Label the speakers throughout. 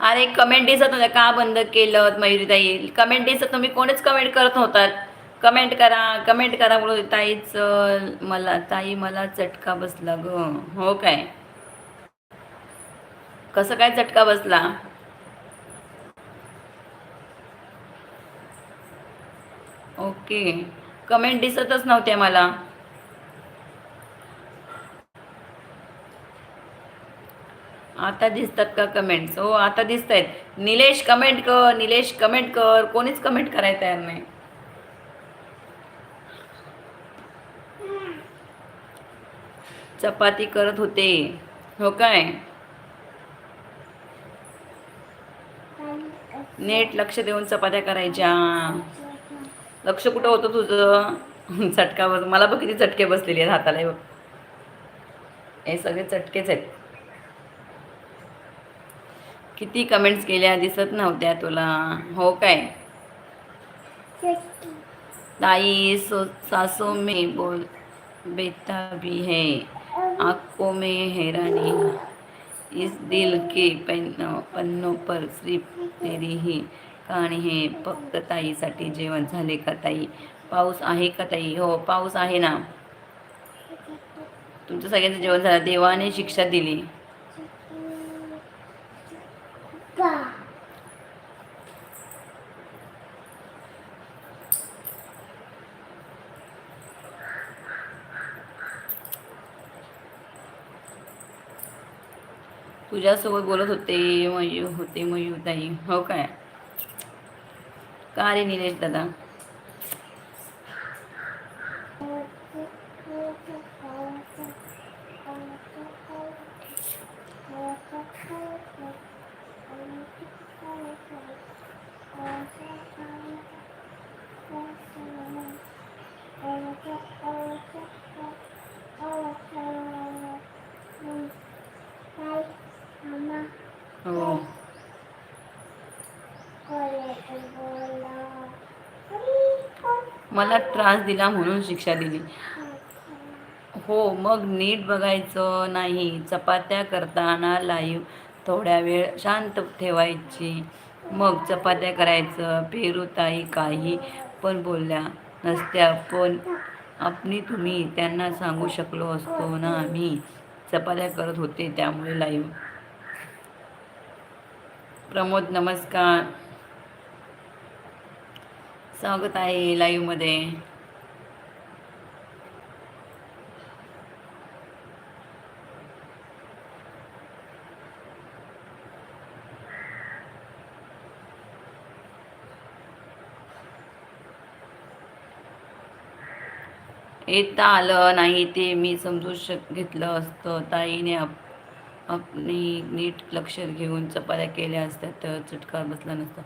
Speaker 1: अरे कमेंट दिसत होत्या का बंद केलं मयुरीताई कमेंट दिसत तुम्ही कोणीच कमेंट करत होतात कमेंट करा कमेंट करा म्हणून ताईच मला ताई मला चटका बसला ग. हो काय? कसं काय चटका बसला? ओके. कमेंट दिसतच नव्हत्या मला. आता दिसतात का कमेंट्स हो आता दिसत आहेत निलेश कमेंट कर निलेश कमेंट कर. कोणीच कमेंट करायला तयार नाही. चपाती करत होते. हो काय? नेट लक्ष देऊन चपात्या करायच्या. लक्ष कुठं होतं तुझं? चटका बस मला बघ किती चटके बसलेले आहेत हाताला हे बघ. हे सगळे चटकेच आहेत. किती कमेंट्स केल्या दिसत नव्हत्या तुला? हो काय? ताई सो सासो में बोल बेता भी है आंखों में हैरानी इस दिल के पन्नों पन्नों पर सिर्फ तेरी ही कहाणी हे। फक्त ताईसाठी जेवण झाले का ताई? पाऊस आहे का ताई? हो पाऊस आहे ना. तुमचं सगळ्यांचं जेवण झालं देवाने शिक्षा दिली. तुझ्यासोबत बोलत होते मयू होते मयूताई हो काय? का रे निलेश दादा? मला त्रास दिला म्हणून शिक्षा दिली. हो मग नीट बघायचं नाही. चपात्या करताना लाईव्ह थोड्या वेळ शांत ठेवायची. मग चपात्या करायचं. पेरूताई काही पण बोलल्या. नसत्या पण आपली तुम्ही त्यांना सांगू शकलो असतो ना आम्ही. चपात्या करत होते त्यामुळे लाईव्ह प्रमोद नमस्कार. स्वागत आहे लाईव्हमध्ये येता आलं नाही ते मी समजू शक घेतलं असतं. ताईने आप आपली नीट लक्ष घेऊन चपात्या केल्या असत्या तर चटकार बसला नसता.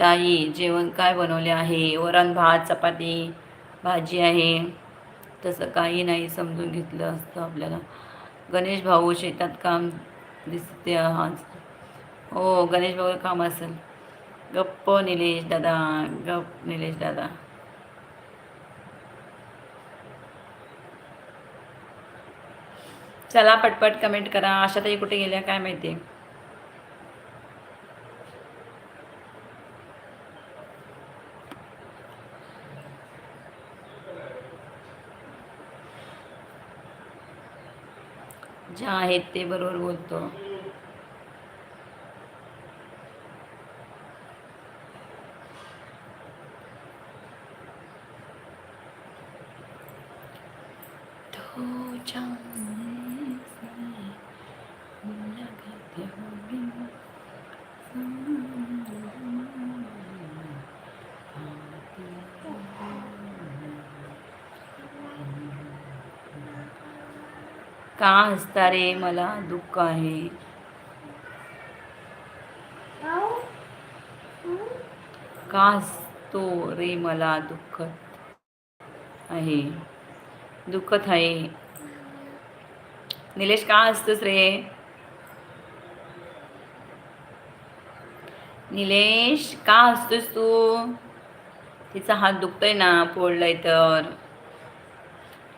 Speaker 1: ताई जेवण काय बनवले आहे? वरण भात चपाती भाजी आहे. तसं काही नाही समजून घेतलं असतं आपल्याला. गणेश भाऊ शेतात काम दिसते आज. हो गणेश भाऊ काम असेल. गप्प निलेश दादा गप्प निलेश दादा. चला पटपट कमेंट करा. आशाताई कुठे गेल्या? काय माहिती? ज्या आहेत ते बरोबर बोलतो तो जाने से लगते होंगे का हसता रे? मला दुःख आहे. का हसतो रे? मला दुःख आहे. दुःखत आहे. निलेश का हसतोस रे? निलेश का हसतोस तू? तिचा हात दुखतोय ना फोडलाय तर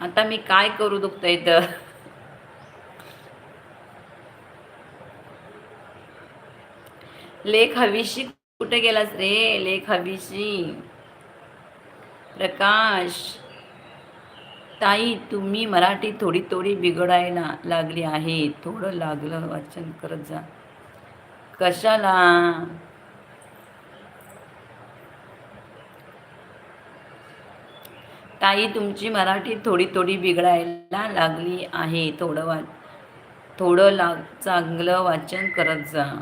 Speaker 1: आता मी काय करू दुखतंय तर लेख हवीशी कुठे गेलास रे? लेख हवीशी. प्रकाश. ताई तुम्ही मराठी थोडी थोडी बिघडायला लागली आहे. थोडं लागलं वाचन करत जा. कशाला? ताई तुमची मराठी थोडी थोडी बिघडायला लागली आहे. थोडं वा थोडं लाग चांगलं वाचन करत जा.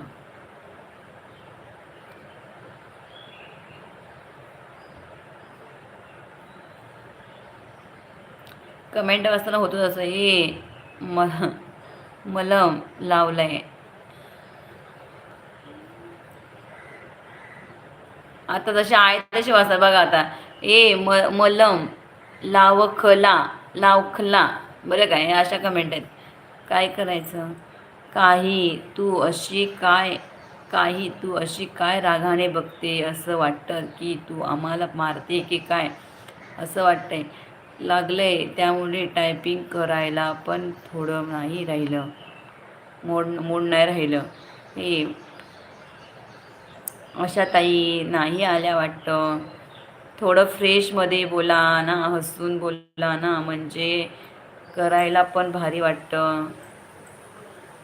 Speaker 1: कमेंट वाचताना होतो तसं हे म मलम लावलंय. आता जसे आहे तसे वाचतात बघा आता ए म मलम लावखला लावखला. बरं काय अशा कमेंट आहेत. काय करायचं? काही तू अशी काय काही तू अशी काय रागाने बघते असं वाटतं की तू आम्हाला मारते की काय? असं वाटतंय. लागले त्यामुळे टायपिंग करायला पण थोडं नाही राहिलं. मोड मोड नाही राहिलं. हे अशा ताई नाही आल्या वाटतं. थोडं फ्रेशमध्ये बोला ना हसून बोला ना म्हणजे करायला पण भारी वाटतं.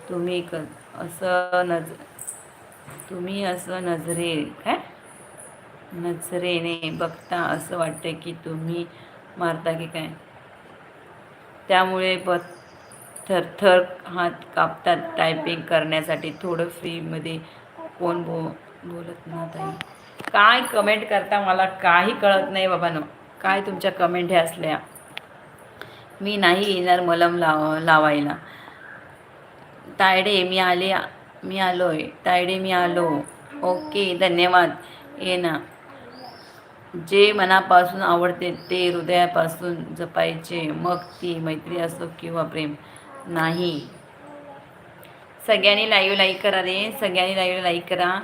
Speaker 1: तुम्ही क असं नज तुम्ही असं नजरे काय? नजरेने बघता असं वाटतं की तुम्ही मारता की काय? त्यामुळे प थरथर हात कापतात टायपिंग करण्यासाठी. थोडं फ्रीमध्ये कोण बो बोलत ना ताई? काय कमेंट करता मला काही कळत नाही बाबांनो काय तुमच्या कमेंट ह्या असल्या? मी नाही येणार मलम लाव लावायला. तायडे मी आले मी आलो आहे तायडे मी आलो. ओके धन्यवाद. ये ना. जे मनापासून आवडते ते हृदयापासून जपायचे. मग ती मैत्री असो किंवा प्रेम. नाही. सगळ्यांनी लाईव्ह लाईक करा रे. सगळ्यांनी लाईव्ह लाईक करा.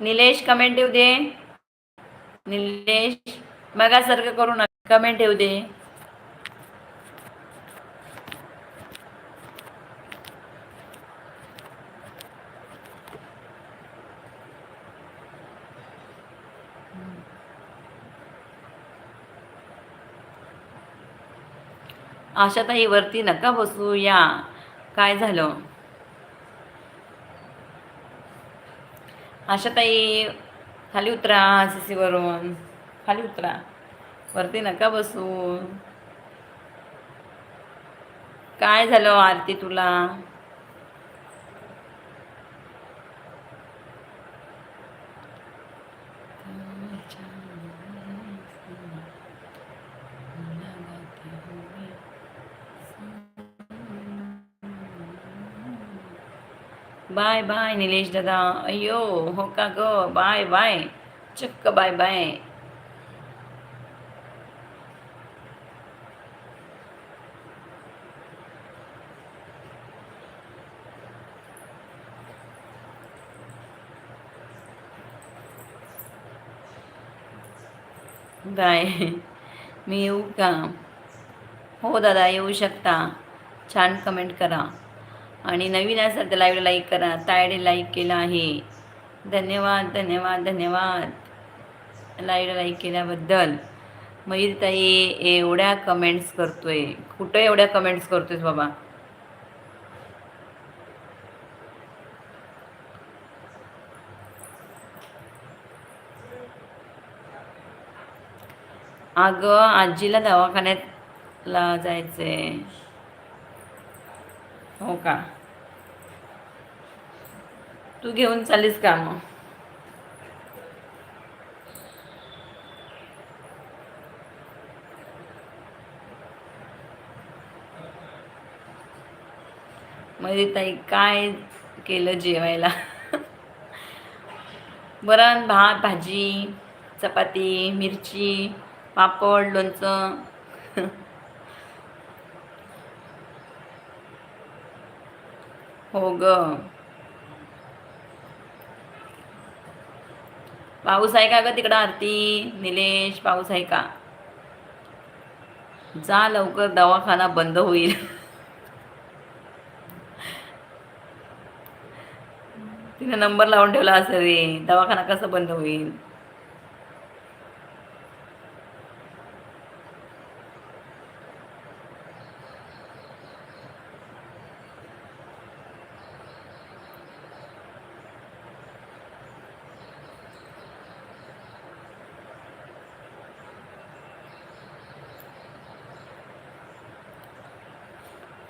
Speaker 1: निलेश कमेंट येऊ दे. निलेश मगासारखं करू नका कमेंट येऊ दे. आशाताई वरती नका बसू या. काय झालं? आशाताई खाली उतरा सीसीवरून. खाली उतरा. वरती नका बसू. काय झालं आरती तुला? बाय बाय निलेश दादा अय्यो हो का ग बाय बाय चक्क बाय बाय बाय मी येऊ का हो दादा येऊ शकता छान कमेंट करा आणि नवीन असाल तर लाईव्ह लाईक करा. तायडे लाईक केलं आहे. धन्यवाद धन्यवाद धन्यवाद. लाईव्ह लाईक केल्याबद्दल. ताई एवढ्या कमेंट्स करतोय. कुठं एवढ्या कमेंट्स करतोयस बाबा? अगं आजीला दवाखान्यात ला जायचंय. हो का? तू घेऊन चालीस का मग? म्हणजे ताई काय केलं जेवायला? वरण भात भाजी चपाती मिरची पापड लोणचं. हो ग. पाऊस आहे का ग तिकडं आरती? निलेश पाऊस आहे का? जा लवकर दवाखाना बंद होईल. तिने नंबर लावून ठेवला असं रे. दवाखाना कसा बंद होईल?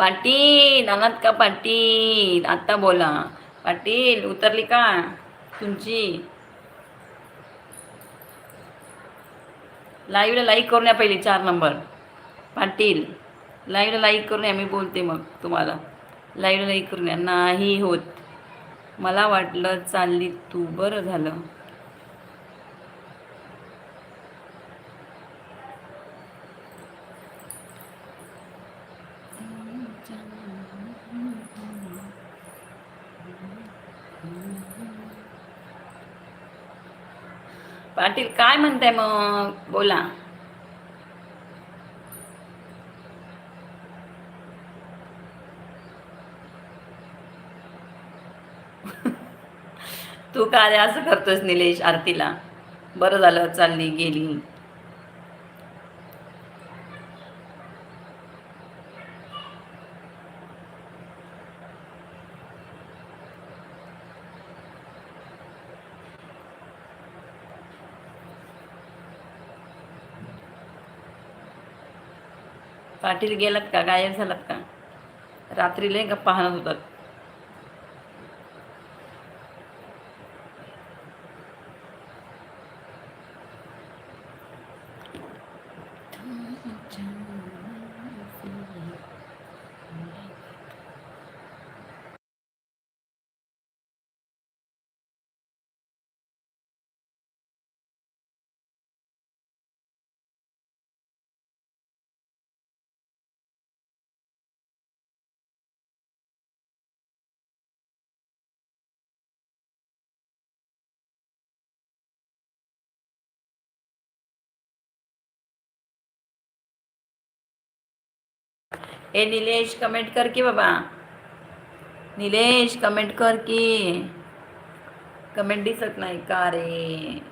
Speaker 1: पाटील आलात का पाटील? आत्ता बोला. पाटील उतरली का तुमची? लाईव्हला लाईक करून या पहिले चार नंबर पाटील लाईव्हला लाईक करून या मी बोलते मग तुम्हाला. लाईव्हला लाईक करून या. नाही होत. मला वाटलं चालली तू. बरं झालं. पाटील काय म्हणताय मग? बोला. तू काय असं करतोस निलेश आरतीला? बरं झालं चालली गेली. पाटील गेलात का? गायब झालात का? रात्री लय गप्पा हाणत होतात. ए निलेश कमेंट कर की बाबा. निलेश कमेंट कर की. कमेंट दिसत नाही का रे?